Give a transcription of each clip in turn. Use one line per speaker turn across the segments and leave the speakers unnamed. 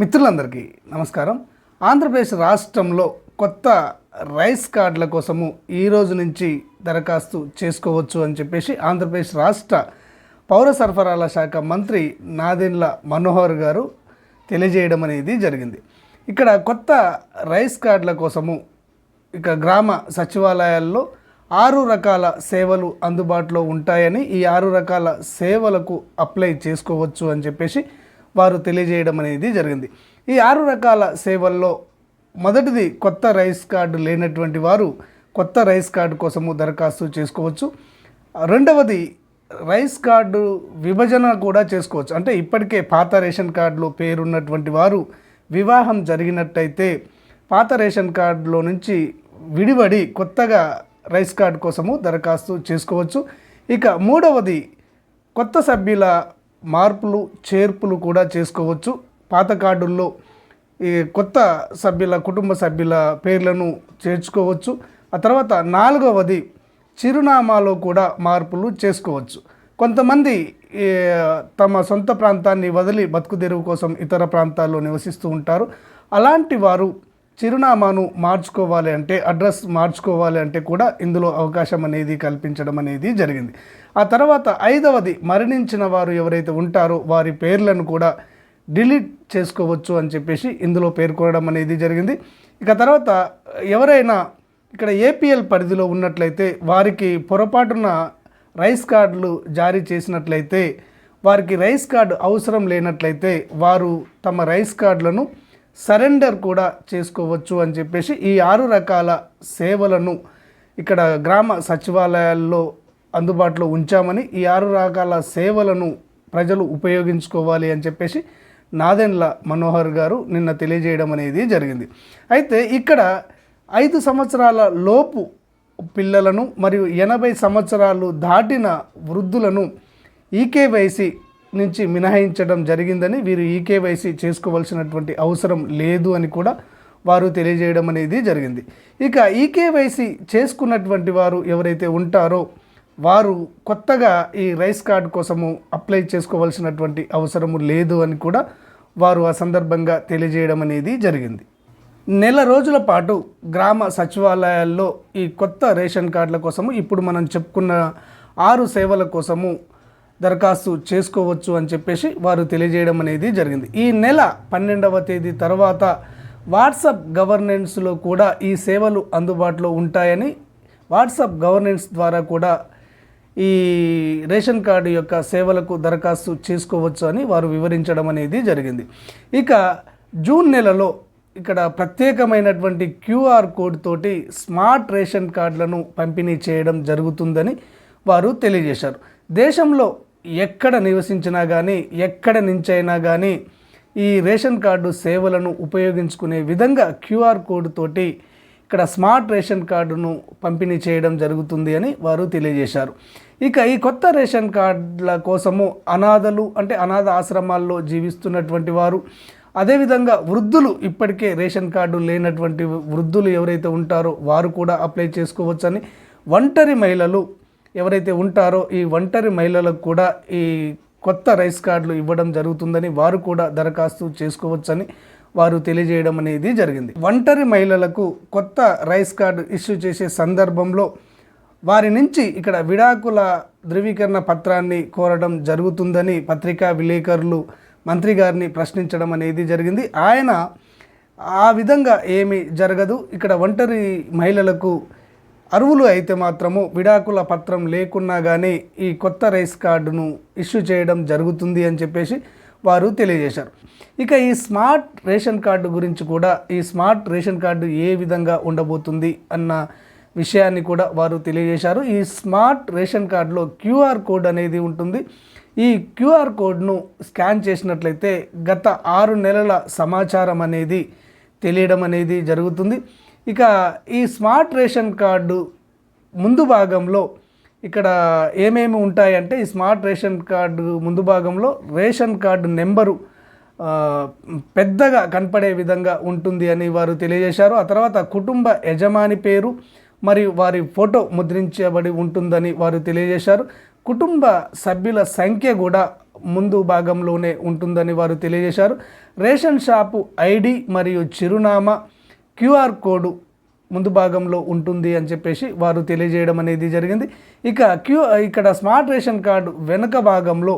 మిత్రులందరికీ నమస్కారం. ఆంధ్రప్రదేశ్ రాష్ట్రంలో కొత్త రైస్ కార్డుల కోసము ఈ రోజు నుంచి దరఖాస్తు చేసుకోవచ్చు అని చెప్పేసి ఆంధ్రప్రదేశ్ రాష్ట్ర పౌర సరఫరాల శాఖ మంత్రి నాదెండ్ల మనోహర్ గారు తెలియజేయడం అనేది జరిగింది. ఇక్కడ కొత్త రైస్ కార్డుల కోసము ఇక గ్రామ సచివాలయాల్లో ఆరు రకాల సేవలు అందుబాటులో ఉంటాయని ఈ ఆరు రకాల సేవలకు అప్లై చేసుకోవచ్చు అని చెప్పేసి వారు తెలియజేయడం అనేది జరిగింది. ఈ ఆరు రకాల సేవల్లో మొదటిది కొత్త రైస్ కార్డు లేనటువంటి వారు కొత్త రైస్ కార్డు కోసము దరఖాస్తు చేసుకోవచ్చు. రెండవది రైస్ కార్డు విభజన కూడా చేసుకోవచ్చు. అంటే ఇప్పటికే పాత రేషన్ కార్డులో పేరున్నటువంటి వారు వివాహం జరిగినట్టయితే పాత రేషన్ కార్డులో నుంచి విడివడి కొత్తగా రైస్ కార్డు కోసము దరఖాస్తు చేసుకోవచ్చు. ఇక మూడవది కొత్త సభ్యుల మార్పులు చేర్పులు కూడా చేసుకోవచ్చు. పాత కార్డుల్లో ఈ కొత్త సభ్యుల కుటుంబ సభ్యుల పేర్లను చేర్చుకోవచ్చు. ఆ తర్వాత నాలుగవది చిరునామాలో కూడా మార్పులు చేసుకోవచ్చు. కొంతమంది తమ సొంత ప్రాంతాన్ని వదిలి బతుకుదెరువు కోసం ఇతర ప్రాంతాల్లో నివసిస్తూ ఉంటారు. అలాంటి వారు చిరునామాను మార్చుకోవాలి అంటే అడ్రస్ మార్చుకోవాలి అంటే కూడా ఇందులో అవకాశం అనేది కల్పించడం అనేది జరిగింది. ఆ తర్వాత ఐదవది మరణించిన వారు ఎవరైతే ఉంటారో వారి పేర్లను కూడా డిలీట్ చేసుకోవచ్చు అని చెప్పేసి ఇందులో పేర్కొనడం అనేది జరిగింది. ఇక తర్వాత ఎవరైనా ఇక్కడ ఏపీఎల్ పరిధిలో ఉన్నట్లయితే వారికి పొరపాటున రైస్ కార్డులు జారీ చేసినట్లయితే వారికి రైస్ కార్డు అవసరం లేనట్లయితే వారు తమ రైస్ కార్డులను సరెండర్ కూడా చేసుకోవచ్చు అని చెప్పేసి ఈ ఆరు రకాల సేవలను ఇక్కడ గ్రామ సచివాలయాల్లో అందుబాటులో ఉంచామని ఈ ఆరు రకాల సేవలను ప్రజలు ఉపయోగించుకోవాలి అని చెప్పేసి నాదెండ్ల మనోహర్ గారు నిన్న తెలియజేయడం అనేది జరిగింది. అయితే ఇక్కడ ఐదు సంవత్సరాల లోపు పిల్లలను మరియు ఎనభై సంవత్సరాలు దాటిన వృద్ధులను ఈకేవైసీ నుంచి మినహాయించడం జరిగిందని వీరు ఈకేవైసీ చేసుకోవాల్సినటువంటి అవసరం లేదు అని కూడా వారు తెలియజేయడం అనేది జరిగింది. ఇక ఈకేవైసీ చేసుకున్నటువంటి వారు ఎవరైతే ఉంటారో వారు కొత్తగా ఈ రైస్ కార్డు కోసము అప్లై చేసుకోవాల్సినటువంటి అవసరము లేదు అని కూడా వారు ఆ సందర్భంగా తెలియజేయడం అనేది జరిగింది. నెల రోజుల పాటు గ్రామ సచివాలయాల్లో ఈ కొత్త రేషన్ కార్డుల కోసము ఇప్పుడు మనం చెప్పుకున్న ఆరు సేవల కోసము దరఖాస్తు చేసుకోవచ్చు అని చెప్పేసి వారు తెలియజేయడం అనేది జరిగింది. ఈ నెల పన్నెండవ తేదీ తర్వాత వాట్సాప్ గవర్నెన్స్లో కూడా ఈ సేవలు అందుబాటులో ఉంటాయని వాట్సాప్ గవర్నెన్స్ ద్వారా కూడా ఈ రేషన్ కార్డు యొక్క సేవలకు దరఖాస్తు చేసుకోవచ్చు అని వారు వివరించడం అనేది జరిగింది. ఇక జూన్ నెలలో ఇక్కడ ప్రత్యేకమైనటువంటి క్యూఆర్ కోడ్ తోటి స్మార్ట్ రేషన్ కార్డులను పంపిణీ చేయడం జరుగుతుందని వారు తెలియజేశారు. దేశంలో ఎక్కడ నివసించినా కానీ ఎక్కడ నుంచైనా కానీ ఈ రేషన్ కార్డు సేవలను ఉపయోగించుకునే విధంగా క్యూఆర్ కోడ్ తోటి ఇక్కడ స్మార్ట్ రేషన్ కార్డును పంపిణీ చేయడం జరుగుతుంది అని వారు తెలియజేశారు. ఇక ఈ కొత్త రేషన్ కార్డుల కోసము అనాథలు అంటే అనాథ ఆశ్రమాల్లో జీవిస్తున్నటువంటి వారు అదేవిధంగా వృద్ధులు ఇప్పటికే రేషన్ కార్డు లేనటువంటి వృద్ధులు ఎవరైతే ఉంటారో వారు కూడా అప్లై చేసుకోవచ్చని ఒంటరి మహిళలు ఎవరైతే ఉంటారో ఈ ఒంటరి మహిళలకు కూడా ఈ కొత్త రైస్ కార్డులు ఇవ్వడం జరుగుతుందని వారు కూడా దరఖాస్తు చేసుకోవచ్చని వారు తెలియజేయడం అనేది జరిగింది. ఒంటరి మహిళలకు కొత్త రైస్ కార్డు ఇష్యూ చేసే సందర్భంలో వారి నుంచి ఇక్కడ విడాకుల ధృవీకరణ పత్రాన్ని కోరడం జరుగుతుందని పత్రికా విలేకరులు మంత్రి గారిని ప్రశ్నించడం అనేది జరిగింది. ఆయన ఆ విధంగా ఏమీ జరగదు. ఇక్కడ ఒంటరి మహిళలకు అరువులు అయితే మాత్రము విడాకుల పత్రం లేకున్నా కానీ ఈ కొత్త రైస్ కార్డును ఇష్యూ చేయడం జరుగుతుంది అని చెప్పేసి వారు తెలియజేశారు. ఇక ఈ స్మార్ట్ రేషన్ కార్డు గురించి కూడా ఈ స్మార్ట్ రేషన్ కార్డు ఏ విధంగా ఉండబోతుంది అన్న విషయాన్ని కూడా వారు తెలియజేశారు. ఈ స్మార్ట్ రేషన్ కార్డులో క్యూఆర్ కోడ్ అనేది ఉంటుంది. ఈ క్యూఆర్ కోడ్ను స్కాన్ చేసినట్లయితే గత ఆరు నెలల సమాచారం అనేది తెలియడం అనేది జరుగుతుంది. ఇక ఈ స్మార్ట్ రేషన్ కార్డు ముందు భాగంలో ఇక్కడ ఏమేమి ఉంటాయంటే ఈ స్మార్ట్ రేషన్ కార్డు ముందు భాగంలో రేషన్ కార్డు నెంబరు పెద్దగా కనపడే విధంగా ఉంటుంది అని వారు తెలియజేశారు. ఆ తర్వాత కుటుంబ యజమాని పేరు మరియు వారి ఫోటో ముద్రించబడి ఉంటుందని వారు తెలియజేశారు. కుటుంబ సభ్యుల సంఖ్య కూడా ముందు భాగంలోనే ఉంటుందని వారు తెలియజేశారు. రేషన్ షాపు ఐడి మరియు చిరునామా క్యూఆర్ కోడ్ ముందు భాగంలో ఉంటుంది అని చెప్పేసి వారు తెలియజేయడం అనేది జరిగింది. ఇక క్యూ ఇక్కడ స్మార్ట్ రేషన్ కార్డు వెనుక భాగంలో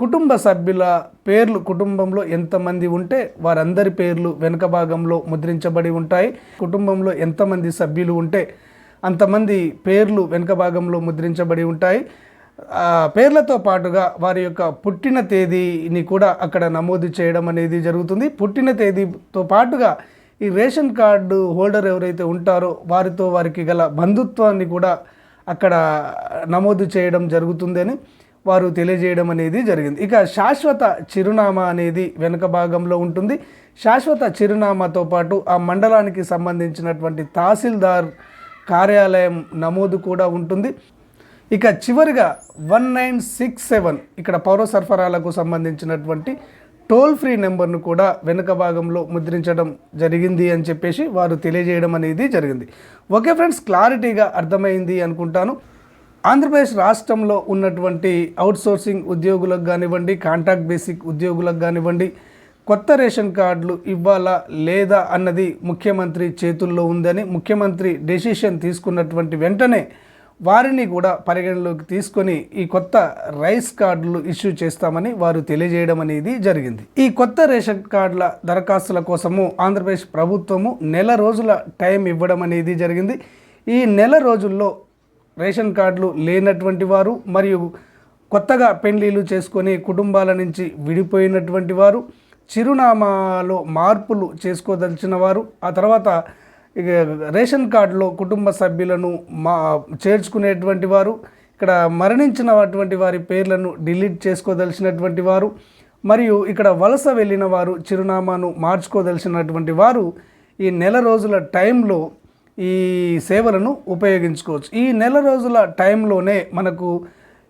కుటుంబ సభ్యుల పేర్లు కుటుంబంలో ఎంతమంది ఉంటే వారందరి పేర్లు వెనుక భాగంలో ముద్రించబడి ఉంటాయి. కుటుంబంలో ఎంతమంది సభ్యులు ఉంటే అంతమంది పేర్లు వెనుక భాగంలో ముద్రించబడి ఉంటాయి. ఆ పేర్లతో పాటుగా వారి యొక్క పుట్టిన తేదీని కూడా అక్కడ నమోదు చేయడం అనేది జరుగుతుంది. పుట్టిన తేదీతో పాటుగా ఈ రేషన్ కార్డు హోల్డర్ ఎవరైతే ఉంటారో వారితో వారికి గల బంధుత్వాన్ని కూడా అక్కడ నమోదు చేయడం జరుగుతుందని వారు తెలియజేయడం అనేది జరిగింది. ఇక శాశ్వత చిరునామా అనేది వెనుక భాగంలో ఉంటుంది. శాశ్వత చిరునామాతో పాటు ఆ మండలానికి సంబంధించినటువంటి తహసీల్దార్ కార్యాలయం నమోదు కూడా ఉంటుంది. ఇక చివరిగా వన్ నైన్ సిక్స్ సెవెన్ ఇక్కడ పౌర సరఫరాలకు సంబంధించినటువంటి టోల్ ఫ్రీ నెంబర్ను కూడా వెనుక భాగంలో ముద్రించడం జరిగింది అని చెప్పేసి వారు తెలియజేయడం అనేది జరిగింది. ఓకే ఫ్రెండ్స్ క్లారిటీగా అర్థమైంది అనుకుంటాను. ఆంధ్రప్రదేశ్ రాష్ట్రంలో ఉన్నటువంటి అవుట్సోర్సింగ్ ఉద్యోగులకు కానివ్వండి కాంట్రాక్ట్ బేసిక్ ఉద్యోగులకు కానివ్వండి కొత్త రేషన్ కార్డులు ఇవ్వాలా లేదా అన్నది ముఖ్యమంత్రి చేతుల్లో ఉందని ముఖ్యమంత్రి డెసిషన్ తీసుకున్నటువంటి వెంటనే వారిని కూడా పరిగణలోకి తీసుకొని ఈ కొత్త రైస్ కార్డులు ఇష్యూ చేస్తామని వారు తెలియజేయడం అనేది జరిగింది. ఈ కొత్త రేషన్ కార్డుల దరఖాస్తుల కోసము ఆంధ్రప్రదేశ్ ప్రభుత్వము నెల రోజుల టైం ఇవ్వడం అనేది జరిగింది. ఈ నెల రోజుల్లో రేషన్ కార్డులు లేనటువంటి వారు మరియు కొత్తగా పెళ్ళిళ్ళు చేసుకొని కుటుంబాల నుంచి విడిపోయినటువంటి వారు చిరునామాలో మార్పులు చేసుకోదలిచిన వారు ఆ తర్వాత ఇక రేషన్ కార్డులో కుటుంబ సభ్యులను మా చేర్చుకునేటువంటి వారు ఇక్కడ మరణించినటువంటి వారి పేర్లను డిలీట్ చేసుకోదలిచినటువంటి వారు మరియు ఇక్కడ వలస వెళ్ళిన వారు చిరునామాను మార్చుకోదలిచినటువంటి వారు ఈ నెల రోజుల టైంలో ఈ సేవలను ఉపయోగించుకోవచ్చు. ఈ నెల రోజుల టైంలోనే మనకు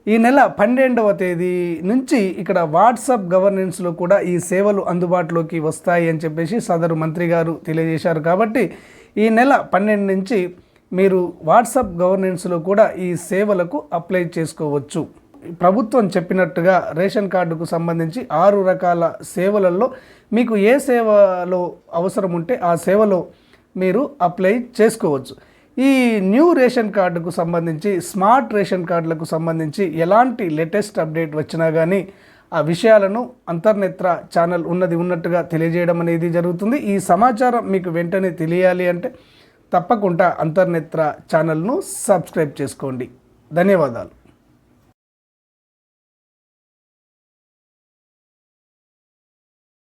ఈ నెల పన్నెండవ తేదీ నుంచి ఇక్కడ వాట్సాప్ గవర్నెన్స్లో కూడా ఈ సేవలు అందుబాటులోకి వస్తాయి అని చెప్పేసి సదరు మంత్రి గారు తెలియజేశారు. కాబట్టి ఈ నెల పన్నెండు నుంచి మీరు వాట్సాప్ గవర్నెన్స్లో కూడా ఈ సేవలకు అప్లై చేసుకోవచ్చు. ప్రభుత్వం చెప్పినట్టుగా రేషన్ కార్డుకు సంబంధించి ఆరు రకాల సేవలలో మీకు ఏ సేవలో అవసరం ఉంటే ఆ సేవలో మీరు అప్లై చేసుకోవచ్చు. ఈ న్యూ రేషన్ కార్డుకు సంబంధించి స్మార్ట్ రేషన్ కార్డులకు సంబంధించి ఎలాంటి లేటెస్ట్ అప్డేట్ వచ్చినా కానీ ఆ విషయాలను అంతర్నేత్ర ఛానల్ ఉన్నది ఉన్నట్టుగా తెలియజేయడం అనేది జరుగుతుంది. ఈ సమాచారం మీకు వెంటనే తెలియాలి అంటే తప్పకుండా అంతర్నేత్ర ఛానల్ను సబ్స్క్రైబ్ చేసుకోండి. ధన్యవాదాలు.